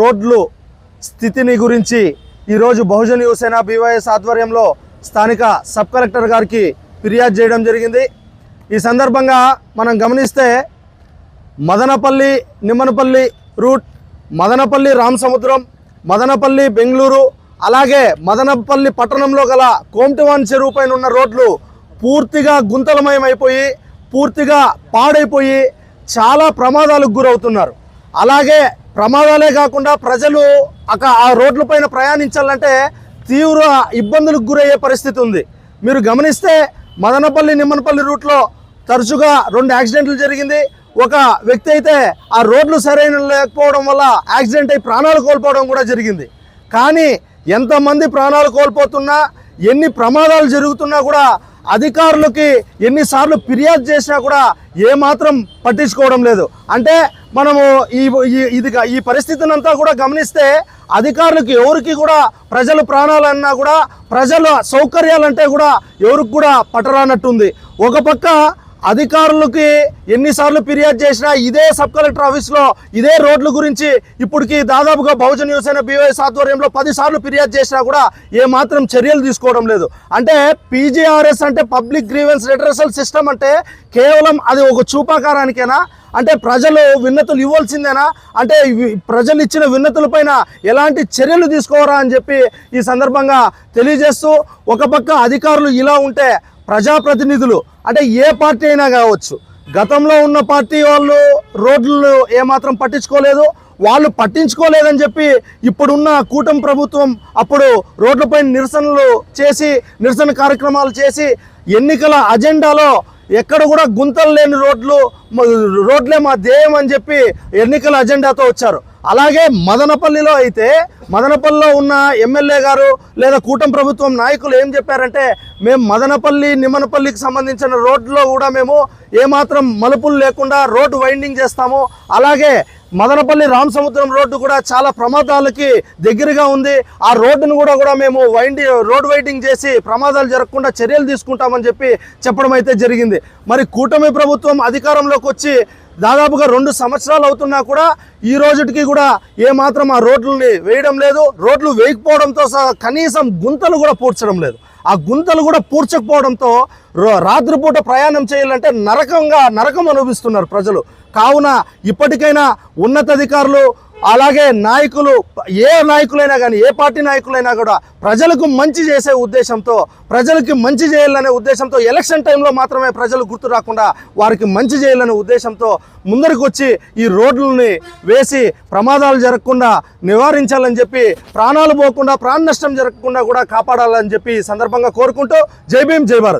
రోడ్లు స్థితిని గురించి ఈరోజు బహుజన్ యువసేన బీవైఎస్ ఆధ్వర్యంలో స్థానిక సబ్ కలెక్టర్ గారికి ఫిర్యాదు చేయడం జరిగింది. ఈ సందర్భంగా మనం గమనిస్తే మదనపల్లి నిమ్మనపల్లి రూట్ మదనపల్లి రామసముద్రం మదనపల్లి బెంగళూరు అలాగే మదనపల్లి పట్టణంలో గల కోమటివాన్ చెరువు పైన ఉన్న రోడ్లు పూర్తిగా గుంతలమయం అయిపోయి పూర్తిగా పాడైపోయి చాలా ప్రమాదాలకు గురవుతున్నారు. అలాగే ప్రమాదాలే కాకుండా ప్రజలు అక ఆ రోడ్ల పైన ప్రయాణించాలంటే తీవ్ర ఇబ్బందులకు గురయ్యే పరిస్థితి ఉంది. మీరు గమనిస్తే మదనపల్లి నిమ్మనపల్లి రూట్లో తరచుగా రెండు యాక్సిడెంట్లు జరిగింది. ఒక వ్యక్తి అయితే ఆ రోడ్లు సరైన లేకపోవడం వల్ల యాక్సిడెంట్ అయి ప్రాణాలు కోల్పోవడం కూడా జరిగింది. కానీ ఎంతమంది ప్రాణాలు కోల్పోతున్నా ఎన్ని ప్రమాదాలు జరుగుతున్నా కూడా అధికారులకి ఎన్నిసార్లు ఫిర్యాదు చేసినా కూడా ఏమాత్రం పట్టించుకోవడం లేదు. అంటే మనము ఈ ఇది ఈ పరిస్థితిని అంతా కూడా గమనిస్తే అధికారులకు ఎవరికి కూడా ప్రజలు ప్రాణాలన్నా కూడా ప్రజల సౌకర్యాలంటే కూడా ఎవరికి కూడా పట్టరానట్టుంది. ఒక పక్క అధికారులకి ఎన్నిసార్లు ఫిర్యాదు చేసినా ఇదే సబ్ కలెక్టర్ ఆఫీస్లో ఇదే రోడ్ల గురించి ఇప్పటికి దాదాపుగా బహుజన్ అయిన బీవైఎస్ ఆధ్వర్యంలో పది సార్లు ఫిర్యాదు చేసినా కూడా ఏ మాత్రం చర్యలు తీసుకోవడం లేదు. అంటే పీజీఆర్ఎస్ అంటే పబ్లిక్ గ్రీవెన్స్ రిట్రసల్ సిస్టమ్ అంటే కేవలం అది ఒక చూపాకారానికేనా? అంటే ప్రజలు విన్నతులు ఇవ్వాల్సిందేనా? అంటే ప్రజలు ఇచ్చిన విన్నతులపైన ఎలాంటి చర్యలు తీసుకోవరా అని చెప్పి ఈ సందర్భంగా తెలియజేస్తూ ఒక పక్క అధికారులు ఇలా ఉంటే ప్రజాప్రతినిధులు అంటే ఏ పార్టీ అయినా కావచ్చు గతంలో ఉన్న పార్టీ వాళ్ళు రోడ్లు ఏమాత్రం పట్టించుకోలేదు వాళ్ళు పట్టించుకోలేదని చెప్పి ఇప్పుడున్న కూటమి ప్రభుత్వం అప్పుడు రోడ్లపై నిరసనలు చేసి నిరసన కార్యక్రమాలు చేసి ఎన్నికల అజెండాలో ఎక్కడ కూడా గుంతలు లేని రోడ్లు రోడ్లే మా ధ్యేయం అని చెప్పి ఎన్నికల అజెండాతో వచ్చారు. అలాగే మదనపల్లిలో అయితే మదనపల్లిలో ఉన్న ఎమ్మెల్యే గారు లేదా కూటమి ప్రభుత్వం నాయకులు ఏం చెప్పారంటే మేము మదనపల్లి నిమ్మనపల్లికి సంబంధించిన రోడ్లో కూడా మేము ఏమాత్రం మలుపులు లేకుండా రోడ్డు వైండింగ్ చేస్తాము. అలాగే మదనపల్లి రామసముద్రం రోడ్డు కూడా చాలా ప్రమాదాలకి దగ్గరగా ఉంది. ఆ రోడ్డును కూడా కూడా మేము వైండి రోడ్ వైండింగ్ చేసి ప్రమాదాలు జరగకుండా చర్యలు తీసుకుంటామని చెప్పి చెప్పడం అయితే జరిగింది. మరి కూటమి ప్రభుత్వం అధికారంలో అధికారంలోకి వచ్చి దాదాపుగా రెండు సంవత్సరాలు అవుతున్నా కూడా ఈ రోజుటికి కూడా ఏ మాత్రం ఆ రోడ్లని వేయడం లేదు. రోడ్లు వేయకపోవడంతో సహా కనీసం గుంతలు కూడా పూడ్చడం లేదు. ఆ గుంతలు కూడా పూడ్చకపోవడంతో రో- రాత్రిపూట ప్రయాణం చేయాలంటే నరకంగా నరకం అనుభవిస్తున్నారు ప్రజలు. కావున ఇప్పటికైనా ఉన్నతాధికారులు అలాగే నాయకులు ఏ నాయకులైనా కానీ ఏ పార్టీ నాయకులైనా కూడా ప్రజలకు మంచి చేసే ఉద్దేశంతో ప్రజలకి మంచి చేయాలనే ఉద్దేశంతో ఎలక్షన్ టైంలో మాత్రమే ప్రజలు గుర్తు రాకుండా వారికి మంచి చేయాలనే ఉద్దేశంతో ముందరికి వచ్చి ఈ రోడ్లని వేసి ప్రమాదాలు జరగకుండా నివారించాలని చెప్పి ప్రాణాలు పోకుండా ప్రాణ నష్టం జరగకుండా కూడా కాపాడాలని చెప్పి సందర్భంగా కోరుకుంటూ జై భీం జై భారత్.